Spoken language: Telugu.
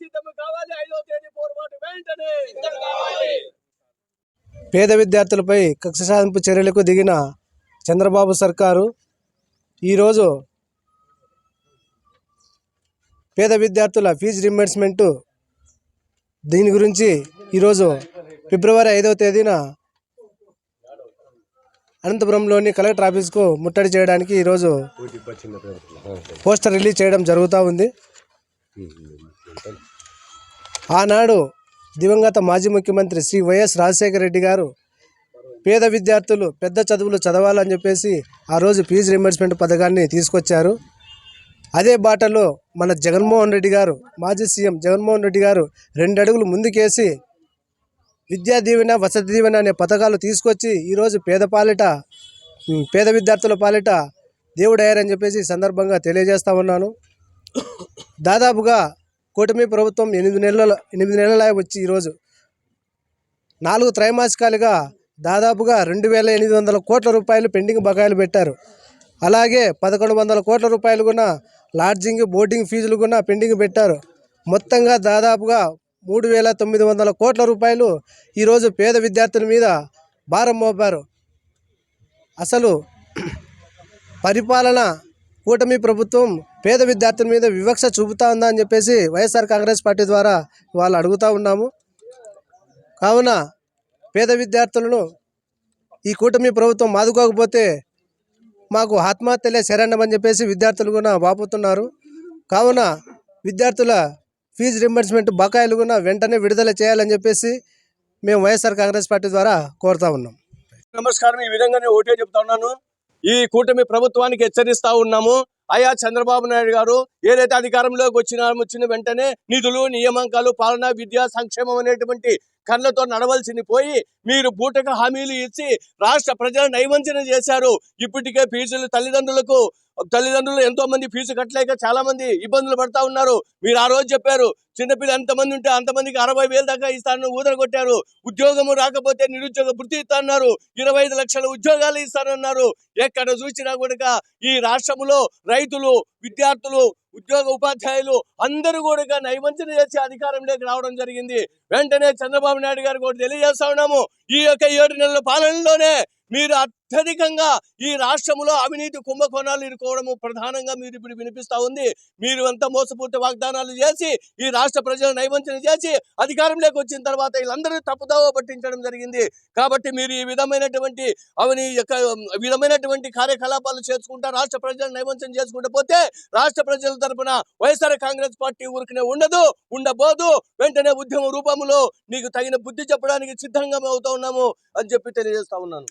సిద్ధం కావాలి. ఐదవ తేదీ పోరుబాటు వెంటనే. సిద్ధం కావాలి. పేద విద్యార్థులపై కక్ష సాధింపు చర్యలకు దిగిన చంద్రబాబు సర్కారు ఈరోజు పేద విద్యార్థుల ఫీజు రింబర్స్మెంట్ దీని గురించి ఈరోజు ఫిబ్రవరి ఐదవ తేదీన అనంతపురంలోని కలెక్టర్ ఆఫీస్కు ముట్టడి చేయడానికి ఈరోజు పోస్టర్ రిలీజ్ చేయడం జరుగుతూ ఉంది. ఆనాడు దివంగత మాజీ ముఖ్యమంత్రి శ్రీ వైఎస్ రాజశేఖర రెడ్డి గారు పేద విద్యార్థులు పెద్ద చదువులు చదవాలని చెప్పేసి ఆ రోజు ఫీజు రింబర్స్మెంట్ పథకాన్ని తీసుకొచ్చారు. అదే బాటలో మన జగన్మోహన్ రెడ్డి గారు మాజీ సీఎం జగన్మోహన్ రెడ్డి గారు రెండు అడుగులు ముందుకేసి విద్యా దీవెన వసతి దీవెన అనే పథకాలు తీసుకొచ్చి ఈరోజు పేద పాలిట పేద విద్యార్థుల పాలిట దేవుడయ్యారని చెప్పేసి సందర్భంగా తెలియజేస్తా ఉన్నాను. దాదాపుగా కూటమి ప్రభుత్వం ఎనిమిది నెలల ఎనిమిది నెలల వచ్చి ఈరోజు నాలుగు త్రైమాసికాలుగా దాదాపుగా రెండు వేల ఎనిమిది వందల కోట్ల రూపాయలు పెండింగ్ బకాయిలు పెట్టారు. అలాగే పదకొండు వందల కోట్ల రూపాయలు కూడా లాడ్జింగ్ బోర్డింగ్ ఫీజులు కూడా పెండింగ్ పెట్టారు. మొత్తంగా దాదాపుగా మూడు వేల తొమ్మిది వందల కోట్ల రూపాయలు ఈరోజు పేద విద్యార్థుల మీద భారం మోపారు. అసలు పరిపాలన కూటమి ప్రభుత్వం పేద విద్యార్థుల మీద వివక్ష చూపుతా ఉందా అని చెప్పేసి వైఎస్ఆర్ కాంగ్రెస్ పార్టీ ద్వారా వాళ్ళు అడుగుతూ ఉన్నాము. కావున పేద విద్యార్థులను ఈ కూటమి ప్రభుత్వం ఆదుకోకపోతే మాకు ఆత్మహత్యలే శరణం అని చెప్పేసి విద్యార్థులు కూడా వాపోతున్నారు. కావున విద్యార్థుల ఫీజు రింబర్స్మెంట్ బకాయిలు కూడా వెంటనే విడుదల చేయాలని చెప్పేసి మేము వైఎస్ఆర్ కాంగ్రెస్ పార్టీ ద్వారా కోరుతా ఉన్నాం. నమస్కారం. ఈ విధంగా నేను ఒకటే చెప్తా ఉన్నాను. ఈ కూటమి ప్రభుత్వానికి హెచ్చరిస్తా ఉన్నాము. అయా చంద్రబాబు నాయుడు గారు ఏదైతే అధికారంలోకి వచ్చిన వచ్చిన వెంటనే నిధులు నియామకాలు పాలన విద్యా సంక్షేమం అనేటువంటి కళ్ళతో నడవలసింది పోయి మీరు బూటక హామీలు ఇచ్చి రాష్ట్ర ప్రజల నైవంచన చేశారు. ఇప్పటికే ఫీజులు తల్లిదండ్రులకు తల్లిదండ్రులు ఎంతో మంది ఫీజు కట్టలేక చాలా మంది ఇబ్బందులు పడతా ఉన్నారు. మీరు ఆ రోజు చెప్పారు చిన్నపిల్లలు ఎంతమంది ఉంటే అంతమందికి అరవై వేలు దాకా ఇస్తారని ఊదర కొట్టారు ఉద్యోగము రాకపోతే నిరుద్యోగ వృత్తి ఇస్తానన్నారు ఇరవై ఐదు లక్షల ఉద్యోగాలు ఇస్తానన్నారు. ఎక్కడ చూసినా కూడా ఈ రాష్ట్రంలో రైతులు విద్యార్థులు ఉద్యోగ ఉపాధ్యాయులు అందరూ కూడా నైవంచన చేసి అధికారంలోకి రావడం జరిగింది. వెంటనే చంద్రబాబు నాయుడు గారు కూడా తెలియజేస్తా ఉన్నాము. ఈ యొక్క ఏడు నెలల పాలనలోనే మీరు అత్యధికంగా ఈ రాష్ట్రంలో అవినీతి కుంభకోణాలు ఇరుకోవడము ప్రధానంగా మీరు ఇప్పుడు వినిపిస్తా ఉంది. మీరు అంత మోసపూర్తి వాగ్దానాలు చేసి ఈ రాష్ట్ర ప్రజలు నైవంచన చేసి అధికారంలోకి వచ్చిన తర్వాత వీళ్ళందరూ తప్పుదావ పట్టించడం జరిగింది. కాబట్టి మీరు ఈ విధమైనటువంటి అవని యొక్క విధమైనటువంటి కార్యకలాపాలు చేసుకుంటా రాష్ట్ర ప్రజలు నైవంచన చేసుకుంటూ పోతే రాష్ట్ర ప్రజల తరపున వైఎస్ఆర్ కాంగ్రెస్ పార్టీ ఊరికనే ఉండదు ఉండబోదు. వెంటనే ఉద్యమ రూపంలో నీకు తగిన బుద్ధి చెప్పడానికి సిద్ధంగా అవుతా ఉన్నాము అని చెప్పి తెలియజేస్తా ఉన్నాను.